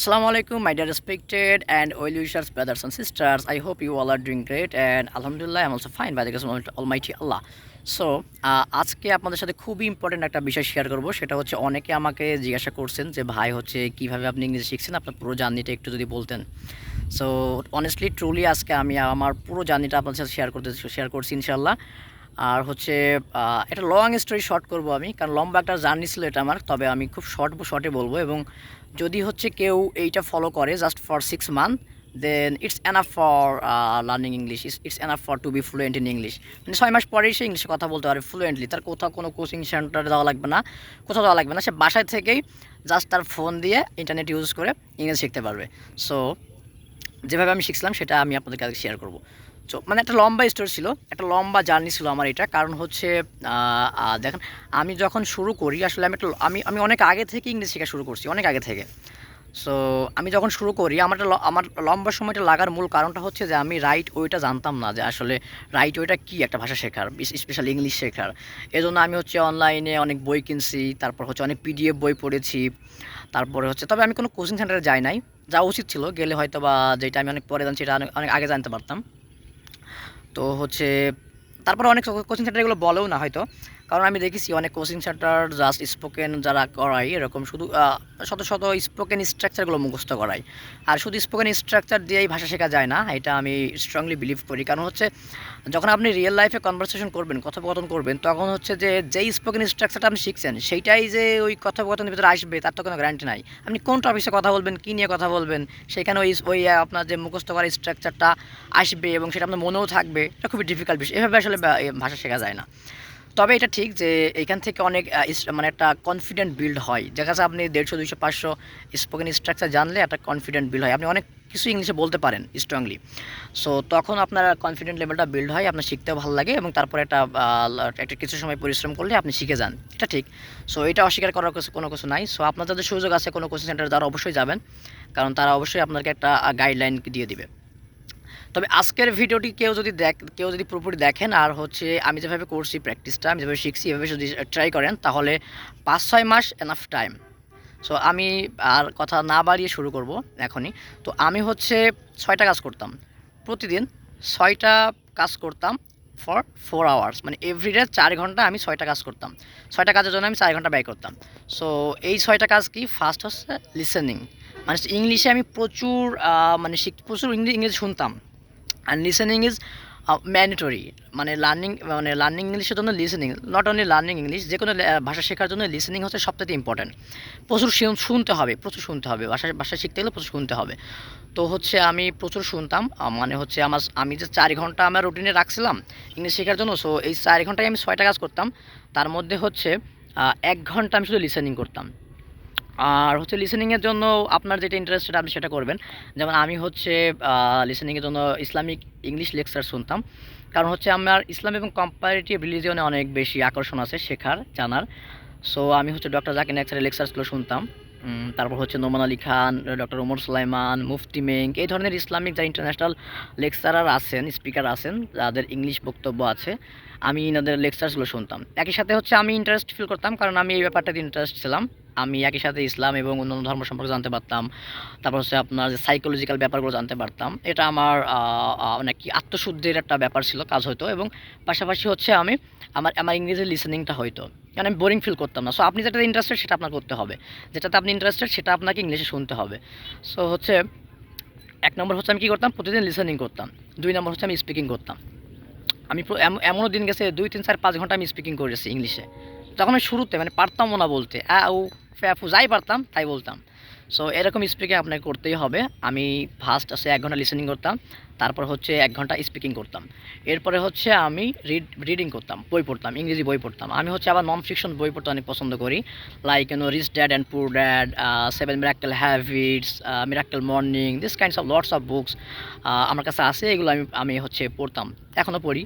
Assalamu alaikum, my dear respected and oil wishers, brothers and sisters. I hope you all are doing great and Alhamdulillah, I'm also fine by the grace of Almighty Allah. So আজকে আপনাদের সাথে খুবই important একটা বিষয় share করব সেটা হচ্ছে অনেকে আমাকে জিজ্ঞাসা করছেন যে ভাই হচ্ছে কীভাবে আপনি ইংরেজি শিখছেন আপনার পুরো জার্নিটা একটু যদি বলতেন সো অনেস্টলি ট্রুলি আজকে আমি আমার পুরো জার্নিটা আপনাদের সাথে শেয়ার করতে শেয়ার করছি ইনশাল্লাহ আর হচ্ছে এটা লং স্টোরি শর্ট করব আমি কারণ লম্বা একটা জার্নি ছিল এটা আমার তবে আমি খুব শর্ট শর্টে বলব এবং যদি হচ্ছে কেউ এইটা ফলো করে just for six month then it's enough for learning English is it's enough for to be fluent in English মানে ছয় মাস পরেই সে ইংলিশে কথা বলতে পারে ফ্লুয়েন্টলি তার কোথাও কোনো কোচিং সেন্টারে যাওয়া লাগবে না। কোথাও যাওয়া লাগবে না। সে বাসায় থেকেই জাস্ট তার ফোন দিয়ে ইন্টারনেট ইউজ করে ইংরেজি শিখতে পারবে। সো যেভাবে আমি শিখছিলাম, সেটা আমি আপনাদের কাছে শেয়ার করব। তো মানে একটা লম্বা স্টোরি ছিল, একটা লম্বা জার্নি ছিল আমার এটা। কারণ হচ্ছে দেখেন, আমি যখন শুরু করি, আসলে আমি একটা আমি আমি অনেক আগে থেকে ইংরেজি শেখা শুরু করছি, অনেক আগে থেকে। সো আমি যখন শুরু করি, আমার আমার লম্বা সময়টা লাগার মূল কারণটা হচ্ছে যে, আমি রাইট ওইটা জানতাম না যে, আসলে রাইট ওইটা কী একটা ভাষা শেখার স্পেশালি ইংলিশ শেখার। এজন্য আমি হচ্ছে অনলাইনে অনেক বই কিনছি, তারপর হচ্ছে অনেক পিডিএফ বই পড়েছি, তারপরে হচ্ছে, তবে আমি কোনো কোচিং সেন্টারে যাই নাই। যাওয়া উচিত ছিল, গেলে হয়তো বা যেটা আমি অনেক পরে জানছি, এটা অনেক অনেক আগে জানতে পারতাম। তো হচ্ছে তারপরে অনেক কোচিং সেন্টার এগুলো বলেও না হয়তো। কারণ আমি দেখেছি অনেক কোচিং সেন্টার জাস্ট স্পোকেন যারা করায়, এরকম শুধু শত শত স্পোকেন স্ট্রাকচারগুলো মুখস্থ করায়। আর শুধু স্পোকেন স্ট্রাকচার দিয়েই ভাষা শেখা যায় না, এটা আমি স্ট্রংলি বিলিভ করি। কারণ হচ্ছে, যখন আপনি রিয়েল লাইফে কনভারসেশন করবেন, কথোপকথন করবেন, তখন হচ্ছে যে, যেই স্পোকেন স্ট্রাকচারটা আপনি শিখছেন, সেইটাই যে ওই কথোপকথনের ভিতরে আসবে, তার তো কোনো গ্যারান্টি নাই। আপনি কোন টপিক্সে কথা বলবেন, কী নিয়ে কথা বলবেন, সেখানে ওই ওই আপনার যে মুখস্থ করা স্ট্রাকচারটা আসবে এবং সেটা আপনার মনেও থাকবে, এটা খুবই ডিফিকাল্ট বিষয়। এভাবে আসলে ভাষা শেখা যায় না। তবে এটা ঠিক যে এখান থেকে অনেক মানে একটা কনফিডেন্ট বিল্ড হয়। দেখা যাচ্ছে আপনি দেড়শো, দুইশো, পাঁচশো স্পোকেন স্ট্রাকচার জানলে একটা কনফিডেন্ট বিল্ড হয়। আপনি অনেক কিছু ইংলিশে বলতে পারেন স্ট্রংলি সো তখন আপনার কনফিডেন্ট লেভেলটা বিল্ড হয়, আপনার শিখতেও ভালো লাগে এবং তারপরে একটা একটা কিছু সময় পরিশ্রম করলে আপনি শিখে যান। এটা ঠিক। সো এটা অস্বীকার করার কিছু, কোনো কিছু নাই। সো আপনার যাদের সুযোগ আছে কোনো কোচিং সেন্টারে তারা অবশ্যই যাবেন। কারণ তারা অবশ্যই আপনাকে একটা গাইডলাইন দিয়ে দিবে। তবে আজকের ভিডিওটি কেউ যদি দেখ, কেউ যদি পুরোপুরি দেখেন আর হচ্ছে আমি যেভাবে করছি প্র্যাকটিসটা আমি যেভাবে শিখছি, এভাবে যদি ট্রাই করেন, তাহলে পাঁচ ছয় মাস এনাফ টাইম সো আমি আর কথা না বাড়িয়ে শুরু করব এখনই। তো আমি হচ্ছে ছয়টা কাজ করতাম। প্রতিদিন ছয়টা কাজ করতাম ফর ফোর আওয়ার্স মানে এভরিডে চার ঘণ্টা আমি ছয়টা কাজ করতাম। ছয়টা কাজের জন্য আমি চার ঘণ্টা ব্যয় করতাম। সো এই ছয়টা কাজ কি? ফার্স্ট হচ্ছে লিসেনিং মানে ইংলিশে আমি প্রচুর মানে শিখ, প্রচুর ইংরেজি ইংরেজি শুনতাম। অ্যান্ড লিসেনিং ইজ ম্যান্ডেটরি মানে লার্নিং মানে লার্নিং ইংলিশের জন্য listening not only learning English যে কোনো ভাষা শেখার জন্য লিসেনিং হচ্ছে সবথেকে ইম্পর্ট্যান্ট প্রচুর শুনতে হবে, প্রচুর শুনতে হবে, ভাষা ভাষা শিখতে গেলে প্রচুর শুনতে হবে। তো হচ্ছে আমি প্রচুর শুনতাম মানে হচ্ছে আমার, আমি যে চার ঘণ্টা আমার রুটিনে রাখছিলাম ইংলিশ শেখার জন্য সো এই চার ঘন্টায় আমি ছয়টা কাজ করতাম। তার মধ্যে হচ্ছে এক ঘণ্টা আমি শুধু লিসেনিং করতাম। আর হচ্ছে লিসেনিংয়ের জন্য আপনার যেটা ইন্টারেস্টেড আপনি সেটা করবেন। যেমন আমি হচ্ছে লিসেনিংয়ের জন্য ইসলামিক ইংলিশ লেকচার শুনতাম। কারণ হচ্ছে আমার ইসলাম এবং কম্পারেটিভ রিলিজিয়নে অনেক বেশি আকর্ষণ আছে শেখার, জানার। সো আমি হচ্ছে ডক্টর জাকির নেক্সারের লেকচারসগুলো শুনতাম। তারপর হচ্ছে Nouman Ali Khan, doctor Omar Suleiman, Mufti Menk এই ধরনের ইসলামিক যা ইন্টারন্যাশনাল লেকচারার আছেন স্পিকার আছেন যাদের ইংলিশ বক্তব্য আছে। আমি এনাদের লেকচারসগুলো শুনতাম। একই সাথে হচ্ছে আমি ইন্টারেস্ট ফিল করতাম, কারণ আমি এই ব্যাপারটাতে ইন্টারেস্ট ছিলাম। আমি একই সাথে ইসলাম এবং অন্যান্য ধর্ম সম্পর্কে জানতে পারতাম। তারপর হচ্ছে আপনার যে সাইকোলজিক্যাল ব্যাপারগুলো জানতে পারতাম। এটা আমার মানে কি আত্মশুদ্ধির একটা ব্যাপার ছিল কাজ হতো এবং পাশাপাশি হচ্ছে আমি আমার আমার ইংরেজি লিসেনিংটা হয়তো। কারণ আমি বোরিং ফিল করতাম না। সো আপনি যেটাতে ইন্টারেস্টেড সেটা আপনার করতে হবে। যেটাতে আপনি ইন্টারেস্টেড সেটা আপনাকে ইংলিশে শুনতে হবে। সো হচ্ছে, এক নম্বর হচ্ছে আমি কী করতাম? প্রতিদিন লিসেনিং করতাম। দুই নম্বর হচ্ছে আমি স্পিকিং করতাম। আমি এম- এমনও দিন গেছে, দুই, তিন, চার, পাঁচ ঘণ্টা আমি স্পিকিং করেছি ইংলিশে। তখন আমি শুরুতে মানে পারতামও না বলতে। আ, উ ফ্যাফু যাই পারতাম, তাই বলতাম। সো এরকম স্পিকিং আপনাকে করতেই হবে। আমি ফার্স্ট আছে এক ঘণ্টা লিসেনিং করতাম, তারপর হচ্ছে এক ঘণ্টা স্পিকিং করতাম। এরপরে হচ্ছে আমি রিড রিডিং করতাম, বই পড়তাম, ইংরেজি বই পড়তাম। আমি হচ্ছে আবার নন ফিকশন বই পড়তে অনেক পছন্দ করি like you know rich dad and poor dad seven miracle habits miracle morning this kinds of lots of books আমার কাছে আছে, এগুলো আমি আমি হচ্ছে পড়তাম। এখনও পড়ি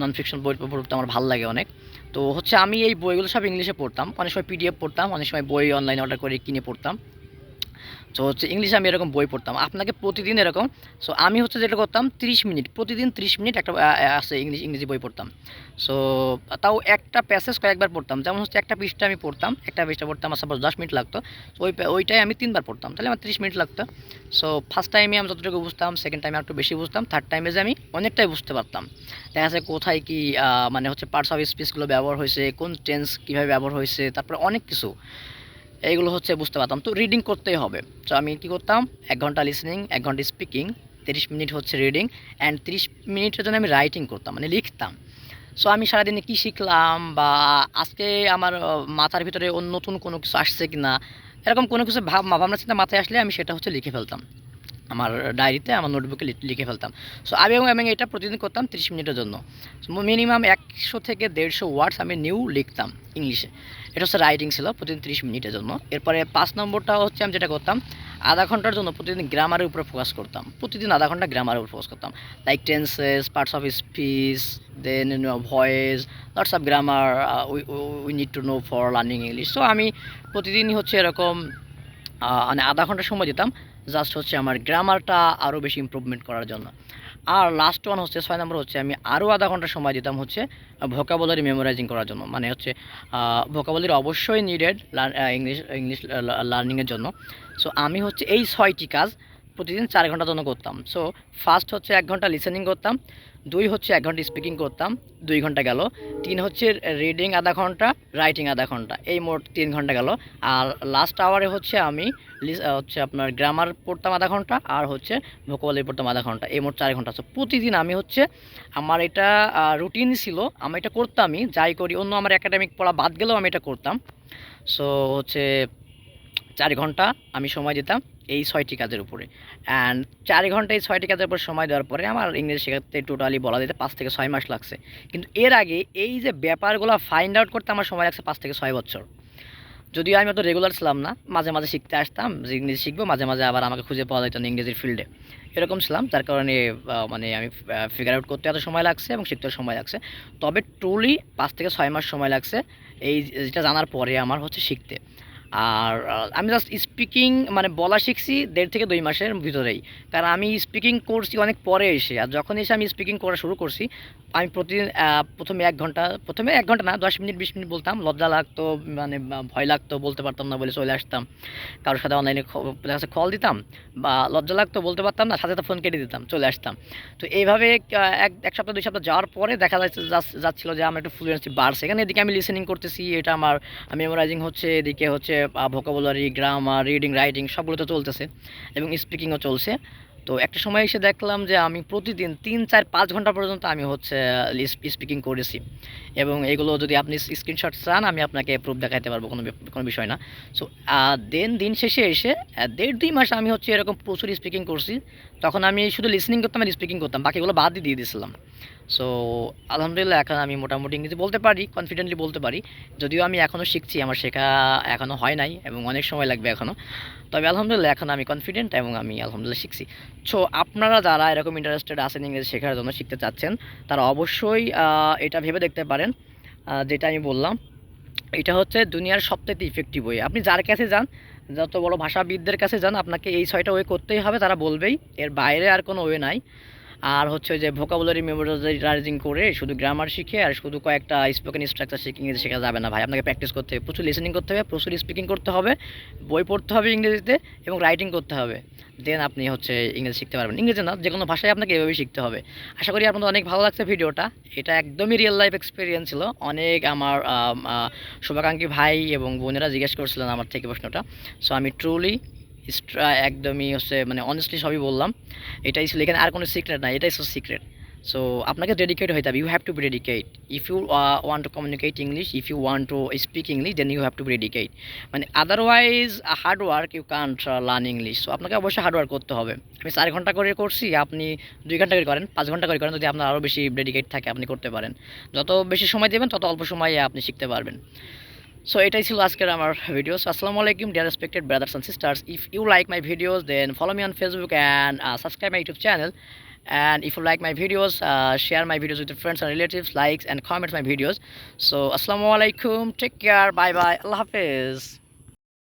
নন ফিকশন বই পড়তে আমার ভালো লাগে অনেক। তো হচ্ছে আমি এই বইগুলো সব ইংলিশে পড়তাম, অনেক সময় পিডিএফ পড়তাম, অনেক সময় বই অনলাইনে অর্ডার করে কিনে পড়তাম। সো হচ্ছে ইংলিশে আমি এরকম বই পড়তাম। আপনাকে প্রতিদিন এরকম সো আমি হচ্ছে যেটা করতাম, তিরিশ মিনিট, প্রতিদিন তিরিশ মিনিট একটা আছে ইংলিশ ইংরেজি বই পড়তাম। সো তাও একটা প্যাসেজ কয়েকবার পড়তাম। যেমন হচ্ছে একটা পৃষ্ঠা আমি পড়তাম, একটা পৃষ্ঠা পড়তাম সাপোজ দশ মিনিট লাগতো ওই, ওইটাই আমি তিনবার পড়তাম। তাহলে আমার তিরিশ মিনিট লাগতো। সো ফার্স্ট টাইমে আমি যতটুকু বুঝতাম সেকেন্ড টাইমে একটু বেশি বুঝতাম থার্ড টাইমে যে আমি অনেকটাই বুঝতে পারতাম। দেখা যাচ্ছে কোথায় কি মানে হচ্ছে পার্টস অফ স্পিচগুলো ব্যবহার হয়েছে, কোন টেন্স কীভাবে ব্যবহার হয়েছে, তারপরে অনেক কিছু। এইগুলো হচ্ছে বুঝতে পারতাম। তো রিডিং করতেই হবে। তো আমি কী করতাম? এক ঘণ্টা লিসনিং এক ঘণ্টা স্পিকিং তিরিশ মিনিট হচ্ছে রিডিং অ্যান্ড তিরিশ মিনিটের জন্য আমি রাইটিং করতাম মানে লিখতাম। সো আমি সারাদিনে কী শিখলাম বা আজকে আমার মাথার ভিতরে অন্য নতুন কোনো কিছু আসছে কি না এরকম কোনো কিছু ভাব ভাবনা চিন্তা মাথায় আসলে আমি সেটা হচ্ছে লিখে ফেলতাম। আমার ডায়েরিতে আমার নোটবুকে লিখে ফেলতাম। সো আমি এবং আমি এটা প্রতিদিন করতাম তিরিশ মিনিটের জন্য। মিনিমাম একশো থেকে দেড়শো ওয়ার্ডস আমি নিউ লিখতাম ইংলিশে এটা হচ্ছে রাইটিং ছিল প্রতিদিন তিরিশ মিনিটের জন্য। এরপরে পাঁচ নম্বরটা হচ্ছে আমি যেটা করতাম, আধা ঘণ্টার জন্য প্রতিদিন গ্রামারের উপরে ফোকাস করতাম। প্রতিদিন আধা ঘণ্টা গ্রামারের উপর ফোকাস করতাম। Like tenses parts of speech then voice lots of grammar we need to know for learning English so আমি প্রতিদিনই হচ্ছে এরকম মানে আধা ঘণ্টা সময় দিতাম। জাস্ট হচ্ছে আমার গ্রামারটা আরও বেশি ইম্প্রুভমেন্ট করার জন্য। আর লাস্ট ওয়ান হচ্ছে, ছয় নম্বর হচ্ছে, আমি আরও আধা ঘণ্টা সময় দিতাম হচ্ছে ভোকাবুলারি মেমোরাইজিং করার জন্য। মানে হচ্ছে ভোকাবুলারি অবশ্যই নিডেড ইংলিশ ইংলিশ লার্নিংয়ের জন্য। সো আমি হচ্ছে এই ছয়টি কাজ প্রতিদিন চার ঘণ্টার জন্য করতাম। সো ফার্স্ট হচ্ছে এক ঘণ্টা লিসেনিং করতাম, দুই হচ্ছে এক ঘণ্টা স্পিকিং করতাম, দুই ঘণ্টা গেল। তিন হচ্ছে রিডিং আধা ঘণ্টা রাইটিং আধা ঘণ্টা, এই মোট তিন ঘণ্টা গেল। আর লাস্ট আওয়ারে হচ্ছে আমি হচ্ছে আপনার গ্রামার পড়তাম আধা ঘণ্টা, আর হচ্ছে ভোকাবুলারি পড়তাম আধা ঘণ্টা, এই মোট চার ঘণ্টা। সো প্রতিদিন আমি হচ্ছে আমার এটা রুটিন ছিল, আমি এটা করতামই, যাই করি, অন্য আমার একাডেমিক পড়া বাদ গেলেও আমি এটা করতাম। সো হচ্ছে চার ঘণ্টা আমি সময় দিতাম। এই ছয়টি কাজের উপরে। অ্যান্ড চার ঘণ্টা এই ছয়টি কাজের উপর সময় দেওয়ার পরে আমার ইংরেজি শেখাতে টোটালি বলা যেতে পাঁচ থেকে ছয় মাস লাগছে। কিন্তু এর আগে এই যে ব্যাপারগুলো ফাইন্ড আউট করতে আমার সময় লাগছে পাঁচ থেকে ছয় বছর। যদিও আমি অত রেগুলার ছিলাম না, মাঝে মাঝে শিখতে আসতাম, যে ইংরেজি শিখব, মাঝে মাঝে আবার আমাকে খুঁজে পাওয়া যেত না ইংরেজির ফিল্ডে এরকম ছিলাম, যার কারণে মানে আমি ফিগার আউট করতে এত সময় লাগছে এবং শিখতে সময় লাগছে। তবে ট্রুলি পাঁচ থেকে ছয় মাস সময় লাগছে, এই যেটা জানার পরে আমার হচ্ছে শিখতে। আর আমি জাস্ট স্পিকিং মানে বলা শিখছি দেড় থেকে দুই মাসের ভিতরেই। কারণ আমি স্পিকিং করছি অনেক পরে এসে, আর যখন এসে আমি স্পিকিং করা শুরু করছি, আমি প্রতিদিন প্রথমে এক ঘণ্টা, প্রথমে এক ঘণ্টা না, দশ মিনিট, বিশ মিনিট বলতাম। লজ্জা লাগতো মানে ভয় লাগতো, বলতে পারতাম না বলে চলে আসতাম। কারোর সাথে অনলাইনে কাছে কল দিতাম, বা লজ্জা লাগতো, বলতে পারতাম না, সাথে সাথে ফোন কেটে দিতাম, চলে আসতাম। তো এইভাবে এক এক সপ্তাহ, দুই সপ্তাহ যাওয়ার পরে দেখা যাচ্ছে যাচ- যাচ্ছিল যে আমার একটু ফ্লুয়েন্সি বাড়ছে। এখানে এদিকে আমি লিসেনিং করতেছি, এটা আমার মেমোরাইজিং হচ্ছে, এদিকে হচ্ছে ভোকাবুলারি গ্রামার রিডিং রাইটিং সবগুলো তো চলতেছে এবং স্পিকিংও চলছে। তো একটা সময় এসে দেখলাম যে আমি প্রতিদিন তিন, চার, পাঁচ ঘণ্টা পর্যন্ত আমি হচ্ছে স্পিকিং করেছি। এবং এগুলো যদি আপনি স্ক্রিনশট চান, আমি আপনাকে প্রুফ দেখাতে পারব, কোনো কোনো বিষয় না। সো দেন দিন শেষে এসে দেড়, দুই মাস আমি হচ্ছে এরকম প্রচুর স্পিকিং করছি। তখন আমি শুধু লিসনিং করতাম আর স্পিকিং করতাম, বাকিগুলো বাদ দিয়ে দিয়ে দিয়েছিলাম সো আলহামদুলিল্লাহ, এখন আমি মোটামুটি ইংরেজি বলতে পারি কনফিডেন্টলি বলতে পারি। যদিও আমি এখনও শিখছি, আমার শেখা এখনও হয় নাই এবং অনেক সময় লাগবে এখনও তবে আলহামদুলিল্লাহ, এখন আমি কনফিডেন্ট এবং আমি আলহামদুলিল্লাহ শিখছি। সো আপনারা যারা এরকম ইন্টারেস্টেড আছেন ইংরেজি শেখার জন্য, শিখতে চাচ্ছেন, তারা অবশ্যই এটা ভেবে দেখতে পারেন যেটা আমি বললাম। এটা হচ্ছে দুনিয়ার সবথেকে ইফেক্টিভ ওয়ে আপনি যার কাছে যান, যত বড় ভাষাবিদদের কাছে যান, আপনাকে এই ছয়টা ওয়ে করতেই হবে, তারা বলবেই। এর বাইরে আর কোনো ওয়ে নাই। আর হচ্ছে যে ভোকাবুলারি মেমোরাইজিং করে শুধু গ্রামার শিখে আর শুধু কয়েকটা স্পোকেন স্ট্রাকচার শিখে ইংরেজি শেখা যাবে না ভাই। আপনাকে প্র্যাকটিস করতে হবে প্রচুর লিসেনিং করতে হবে প্রচুর স্পিকিং করতে হবে বই পড়তে হবে ইংরেজিতে এবং রাইটিং করতে হবে। দেন আপনি হচ্ছে ইংরেজি শিখতে পারবেন। ইংরেজি না যে কোনো ভাষায় আপনাকে এভাবেই শিখতে হবে। আশা করি আপনাদের অনেক ভালো লাগছে ভিডিওটা। এটা একদমই রিয়েল লাইফ এক্সপিরিয়েন্স ছিল। অনেক আমার আম, শুভাকাঙ্ক্ষী ভাই এবং বোনেরা জিজ্ঞেস করছিলেন আমার থেকে প্রশ্নটা। সো আমি ট্রুলি একদমই হচ্ছে মানে অনেস্টলি সবই বললাম। এটাই ছিল, এখানে আর কোনো সিক্রেট নাই, এটাই হচ্ছে সিক্রেট সো আপনাকে ডেডিকেট হইতে হবে you have to be dedicate if you want to communicate English if you want to speak English then you have to be dedicate মানে otherwise hard work you can't learn English so আপনাকে অবশ্যই hard work করতে হবে। আমি চার ঘণ্টা করে করছি, আপনি দুই ঘণ্টা করে করেন, পাঁচ ঘণ্টা করে করেন, যদি আপনার আরও বেশি ডেডিকেট থাকে, আপনি করতে পারেন। যত বেশি সময় দেবেন, তত অল্প সময়ে আপনি শিখতে পারবেন। সো এটাই ছিল আজকের আমার ভিডিওস আসসালামু আলাইকুম dear respected brothers and sisters if you like my videos then follow me on Facebook and subscribe my YouTube channel and if you like my videos uh, share my videos with your friends and relatives likes and comments my videos so assalamu alaikum take care bye bye allah hafiz